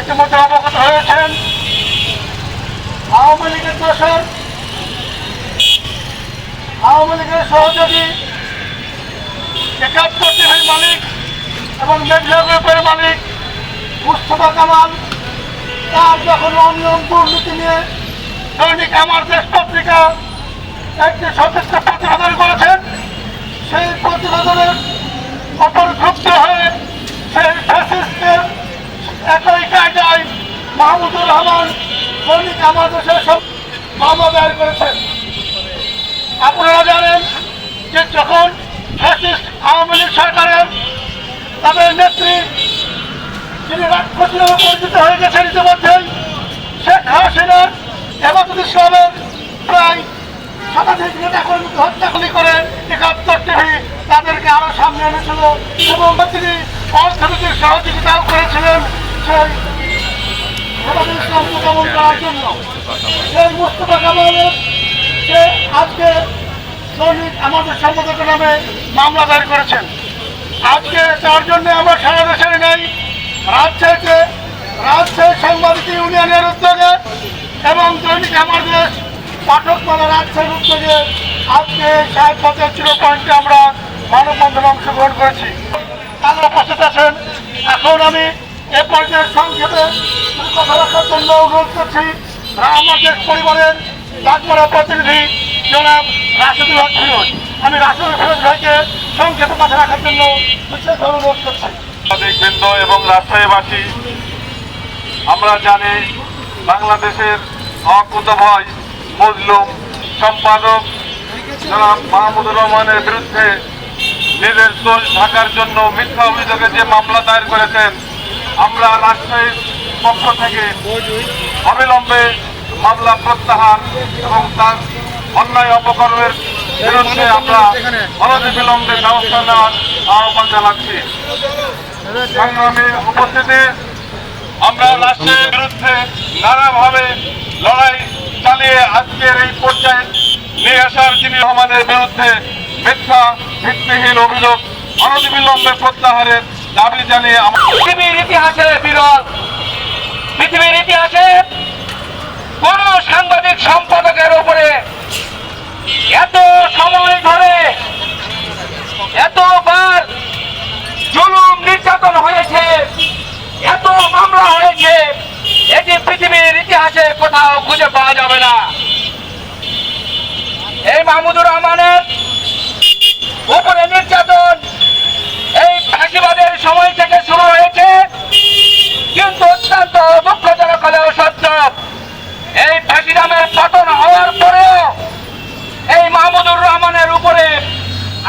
ইতিমধ্যে অবগত হয়েছেন। আওয়ামী লীগের দোষর আওয়ামী লীগের সহযোগী একাত্তর টিভির মালিক এবং মেঘলা গ্রুপের মালিক মুস্তফা কামাল, তার যখন অনিয়ম দুর্নীতি নিয়ে দৈনিক আমার দেশ পত্রিকা একটি সচেষ্ট প্রতিবেদন করেছেন, সেই প্রতিবেদনের অপর ক্ষুব্ধ হয়ে সেই ফ্যাসিস্টের একই কায়দায় মাহমুদুর রহমান দৈনিক আমার সব মামলা দায়ের করেছেন। আপনারা জানেন যে যখন ফ্যাসিস্ট আওয়ামী লীগ সরকারের তাদের নেত্রী যিনি রাক্ষসী নামে পরিচিত হয়ে গেছেন ইতিমধ্যেই, শেখ হাসিনা হেফাজত ইসলামের প্রায় শতাধিক নেতা কর্মীকে হত্যাগুলি করে একাত্তর টিভি তাদেরকে আরও সামনে এনেছিল এবং তিনি অর্থনৈতিক সহযোগিতাও করেছিলেন সেই করার জন্য সেই মুস্তফা কামালের সে আজকে দৈনিক আমাদের সম্পাদক নামে মামলা দায়ের করেছেন আজকে তার জন্য আমরা সারা দেশের নেই রাজশাহীতে রাজশাহী সাংবাদিক ইউনিয়নের উদ্যোগে এবং দৈনিক আমার দেশ পাঠকমালা রাজশাহীর উদ্যোগে আজকে সাহেব পথের জিরো পয়েন্টে আমরা মানববন্ধনে অংশগ্রহণ করেছি। তারা উপস্থিত আছেন। এখন আমি এ পর্যায়ের সংক্ষেপে কথা রাখার জন্য আমাদের পরিবারের তারপরে প্রতিনিধি জনাব রাশেদুল হক ফিরোজ। আমি রাশেদুল ফিরোজ ভাইকে সংক্ষেপে রাখার জন্য বিশেষভাবে অনুরোধ বৃন্দ এবং রাজশাহীবাসী, আমরা জানি বাংলাদেশের অকুত ভয় মজলুম সম্পাদক জনাব মাহমুদুর রহমানের বিরুদ্ধে নিজের দোষ ঢাকার জন্য মিথ্যা অভিযোগে যে মামলা দায়ের করেছেন আমরা রাজশাহীর পক্ষ থেকে অবিলম্বে মামলা প্রত্যাহার এবং তার অন্যায় অপকর্মের বিরুদ্ধে আমরা অনতিবিলম্বে ব্যবস্থা নেওয়ার আহ্বান জানাচ্ছি। সংগ্রামে উপস্থিতি, আমরা রাষ্ট্রের বিরুদ্ধে নানাভাবে লড়াই চালিয়ে আজকের এই পর্যায়ে নিয়ে আসার যিনি রহমানের বিরুদ্ধে মিথ্যা, ভিত্তিহীন অভিযোগ, অনতিবিলম্বে প্রত্যাহারের দাবি জানিয়ে পৃথিবীর ইতিহাসে বিরল। পৃথিবীর ইতিহাসে কোন সাংবাদিক সম্পাদকের উপরে এত সময় ধরে, এতবার জুলুম নির্যাতন হয়েছে, এত মামলা হয়েছে এটি পৃথিবীর ইতিহাসে কোথাও খুঁজে পাওয়া যাবে না। এই মাহমুদুর রহমানের উপরে নির্যাতন এই ফাঁসিবাদের সময় থেকে শুরু হয়েছে কিন্তু অত্যন্ত দুঃখজনক হলেও সত্য এই ফাঁসিরামের পতন হওয়ার পরেও এই মাহমুদুর রহমানের উপরে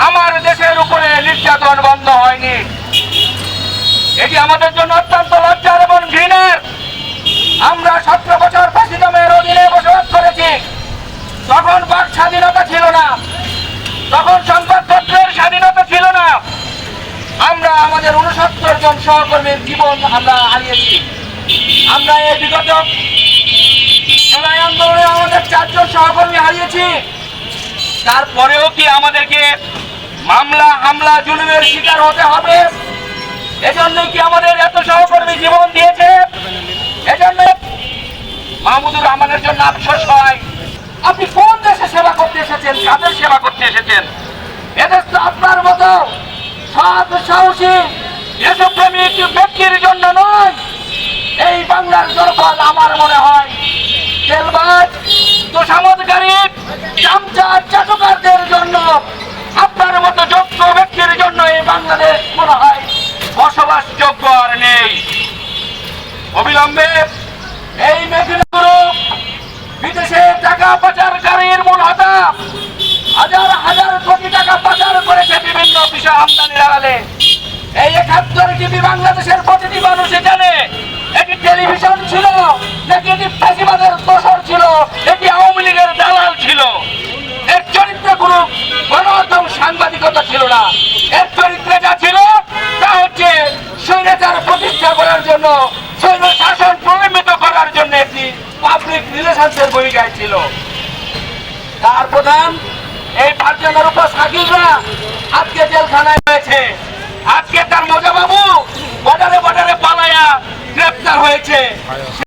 আমার দেশের উপরে নির্যাতন বন্ধ হয়নি এটি আমাদের জন্য অত্যন্ত লজ্জার এবং ঘৃণার আমরা সতেরো বছর ফাঁসিরামের অধীনে বসবাস করেছি তখন বাক স্বাধীনতা ছিল না তখন সংবাদপত্রের স্বাধীনতা ছিল না আমরা আমাদের জন সহকর্মীর জীবন আমরা হারিয়েছি। আমরা এই বিগত আন্দোলনে আমাদের চারজন সহকর্মী হারিয়েছি। তারপরেও কি আমাদেরকে মামলা, হামলা, জুলুমের শিকার হতে হবে? এজন্য কি আমাদের এত সহকর্মী জীবন দিয়েছে? এজন্য মাহমুদুর রহমানের জন্য আফসোস হয়। আপনি কোন দেশে সেবা করতে এসেছেন? কাদের সেবা করতে এসেছেন? এদেশ তো আপনার মতো। সৎ সাহসী দেশপ্রেমিক ব্যক্তির জন্য নয়। এই বাংলার জনপদ আমার মনে হয় তেলবাজ তোষামতকারী চামচা চাটুকারদের জন্য, আপনার মতো যোগ্য ব্যক্তির জন্য এই বাংলাদেশ মনে হয় বসবাসযোগ্য আর নেই। অবিলম্বে এই মেদিনীপুর বিদেশে টাকা পাচারকারীর মূল হতা হাজার হাজার কোটি টাকা পাচার করেছে বিভিন্ন বিষয় আমদানি আড়ালে। এই একাত্তর জিবি বাংলাদেশের প্রতিটি মানুষই জানে, এটি টেলিভিশন ছিল নাকি এটি ফ্যাসিবাদের দোষর ছিল, এটি আওয়ামী লীগের দালাল ছিল। এর চরিত্রে কোনো গণমাধ্যম সাংবাদিকতা ছিল না। এর চরিত্রে যা ছিল, তা হচ্ছে স্বৈরাচার প্রতিষ্ঠা করার জন্য সৈন্য শাসন প্রলম্বিত করার জন্য একটি পাবলিক রিলেশনসের ভূমিকায় ছিল। তার প্রধান এই পাঁচজনের উপর শাকিলরা আজকে জেলখানায়